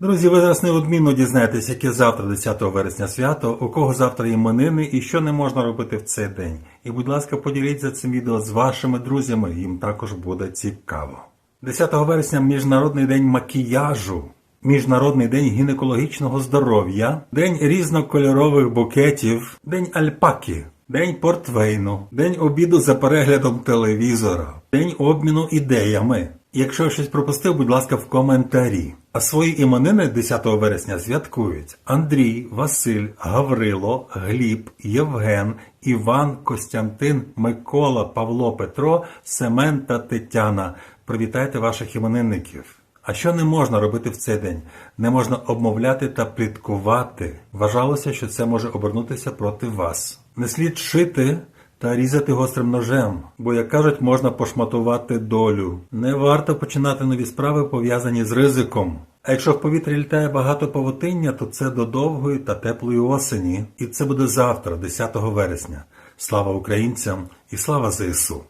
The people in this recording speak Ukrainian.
Друзі, ви зараз неодмінно дізнаєтесь, яке завтра, 10 вересня свято, у кого завтра іменини і що не можна робити в цей день. І, будь ласка, поділіться цим відео з вашими друзями, їм також буде цікаво. 10 вересня Міжнародний день макіяжу, Міжнародний день гінекологічного здоров'я, День різнокольорових букетів, День альпаки, День портвейну, День обіду за переглядом телевізора, День обміну ідеями. Якщо я щось пропустив, будь ласка, в коментарі. А свої іменини 10 вересня святкують Андрій, Василь, Гаврило, Гліб, Євген, Іван, Костянтин, Микола, Павло, Петро, Семен та Тетяна. Привітайте ваших іменинників. А що не можна робити в цей день? Не можна обмовляти та пліткувати. Вважалося, що це може обернутися проти вас. Не слід шити та різати гострим ножем, бо, як кажуть, можна пошматувати долю. Не варто починати нові справи, пов'язані з ризиком. А якщо в повітрі літає багато павутиння, то це до довгої та теплої осені. І це буде завтра, 10 вересня. Слава українцям і слава ЗСУ!